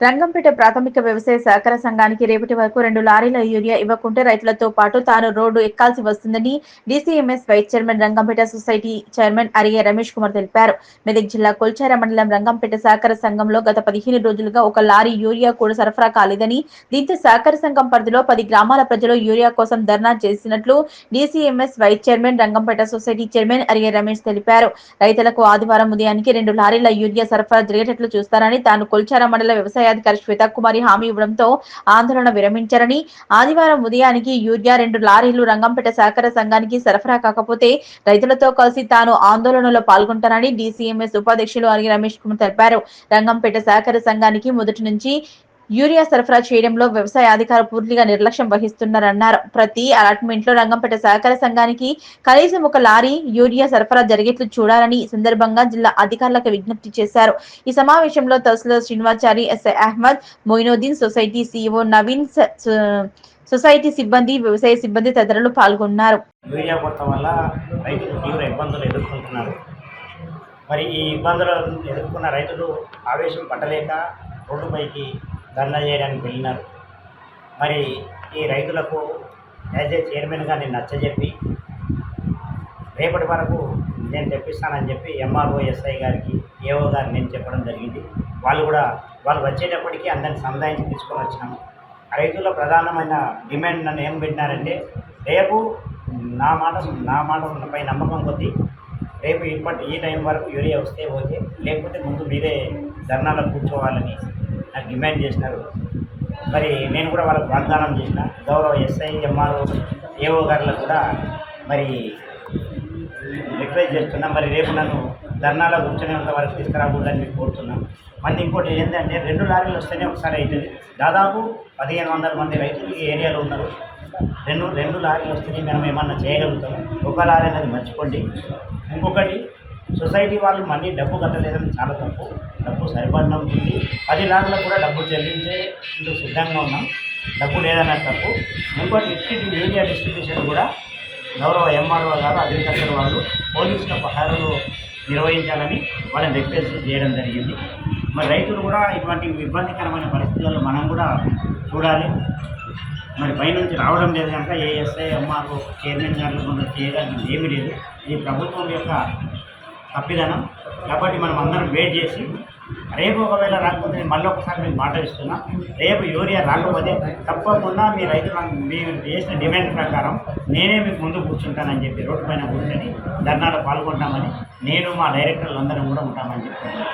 రంగంపేట ప్రాథమిక వ్యవసాయ సహకార సంఘానికి రేపటి వరకు రెండు లారీల యూరియా ఇవ్వకుంటే రైతులతో పాటు తాను రోడ్డు ఎక్కాల్సి వస్తుందని DCMS vice chairman Rangampet society chairman Arige Ramesh Kumar తెలిపారు. మెదక్ జిల్లా కొల్చార మండలం రంగంపేట సహకార సంఘంలో గత పదిహేను రోజులుగా ఒక లారీ యూరియా కూడా సరఫరా కాలేదని దీంతో సహకార సంఘం పరిధిలో పది గ్రామాల ప్రజలు యూరియా కోసం ధర్నా చేసినట్లు DCMS vice chairman Rangampet society chairman Arige Ramesh తెలిపారు. రైతులకు ఆదివారం ఉదయానికి రెండు లారీల యూరియా సరఫరా జరిగేటట్లు చూస్తారని తాను కొల్చార మండల వ్యవసాయ వ్యవసాయాధికారి శ్వేతకుమారి హామీ ఇవ్వడంతో ఆందోళన విరమించారని ఆదివారం ఉదయానికి యూరియా రెండు లారీలు రంగంపేట సహకార సంఘానికి సరఫరా కాకపోతే రైతులతో కలిసి తాను ఆందోళనలో పాల్గొంటానని డీసీఎంఎస్ ఉపాధ్యక్షులు అరిగి రమేష్ కుమార్ తెలిపారు. రంగంపేట సహకార సంఘానికి మొదటి నుంచి యూరియా సరఫరా చేయడంలో వ్యవసాయ అధికారులు పూర్తిగా నిర్లక్ష్యం వహిస్తున్నారన్నారు. ప్రతి అలాట్మెంట్లో రంగంపేట సహకార సంఘానికి కనీసం ఒక లారీ యూరియా సరఫరా జరిగేట్లు చూడాలని ఈ సందర్భంగా జిల్లా అధికారులకు విజ్ఞప్తి చేశారు. ఈ సమావేశంలో tahsildar Srinivachari SI Ahmed Moinuddin society CEO Naveen society సిబ్బంది వ్యవసాయ సిబ్బంది తదితరులు పాల్గొన్నారు. యూరియా కొరత వల్ల రైతులు తీవ్ర ఇబ్బందులు ఎదుర్కొంటున్నారు. మరి ఈ ఇబ్బందులు ఎదుర్కొన్న రైతులు ఆవేశం పట్టలేక రోడ్డుపైకి ధర్నా చేయడానికి వెళ్ళినారు. మరి ఈ రైతులకు యాజ్ ఏ చైర్మన్గా నేను నచ్చజెప్పి రేపటి వరకు నేను తెప్పిస్తానని చెప్పి ఎంఆర్ఓ ఎస్ఐ గారికి ఏఓ గారిని నేను చెప్పడం జరిగింది. వాళ్ళు కూడా వాళ్ళు వచ్చేటప్పటికి అందరిని సముదాయించి తీసుకొని వచ్చినాము. రైతుల ప్రధానమైన డిమాండ్ నన్ను ఏం పెట్టినారంటే రేపు నా మాట నా మాట పై నమ్మకం కొద్దీ రేపు ఇప్పటి ఈ టైం వరకు యూరియా వస్తే ఓకే లేకపోతే ముందు మీరే ధర్నాలో కూర్చోవాలని డిమాండ్ చేసినారు. మరి నేను కూడా వాళ్ళకు వాగ్దానం చేసిన. గౌరవ ఎస్ఐ ఎంఆర్ఓ ఏఓ గారులకు కూడా మరి రిక్వెస్ట్ చేస్తున్నా. మరి రేపు నన్ను ధర్నాలో కూర్చునేంత వరకు తీసుకురాకూడదని మీకు కోరుతున్నాం మళ్ళీ ఇంకోటి ఏంటంటే రెండు లారీలు వస్తేనే ఒకసారి అవుతుంది. దాదాపు పదిహేను వందల మంది రైతులు ఈ ఏరియాలో ఉన్నారు. రెండు రెండు లారీలు వస్తేనే మనం ఏమన్నా చేయగలుగుతాం ఒక లారీ అనేది మర్చిపోండి. ఇంకొకటి సొసైటీ వాళ్ళు మనీ డబ్బు కట్టలేదని చాలా తప్పు. డబ్బు సరిపడడం ఉంది. పది లారీలకు కూడా డబ్బు చెల్లించే ఇందుకు సిద్ధంగా ఉన్నాం. డబ్బు లేదన్న తప్పు. ఇంకోటి ఇట్టి ఏరియా డిస్ట్రిబ్యూషన్ కూడా గౌరవ ఎంఆర్ఓ గారు అగ్రికల్చర్ వాళ్ళు పోలీసుల పహారులు నిర్వహించాలని వాళ్ళని రిక్వెస్ట్ చేయడం జరిగింది. మరి రైతులు కూడా ఇటువంటి ఇబ్బందికరమైన పరిస్థితుల్లో మనం కూడా చూడాలి. మరి పైనుంచి రావడం లేదు కనుక ఏఎస్ఐ ఎంఆర్ఓ చైర్మన్ గారు కొంత చేయడానికి ఏమీ లేదు. ఇది ప్రభుత్వం యొక్క తప్పిదనం. కాబట్టి మనం అందరం వెయిట్ చేసి రేపు ఒకవేళ రాకపోతే నేను మళ్ళీ ఒకసారి మీకు మాట ఇస్తున్నా. రేపు యూరియా రాకపోతే తప్పకుండా మీ రైతులు మీరు చేసిన డిమాండ్ ప్రకారం నేనే మీకు ముందు కూర్చుంటానని చెప్పి రోడ్డు పైన కూర్చొని ధర్నాలో పాల్గొంటామని నేను మా డైరెక్టర్లు అందరం కూడా ఉంటామని చెప్పాను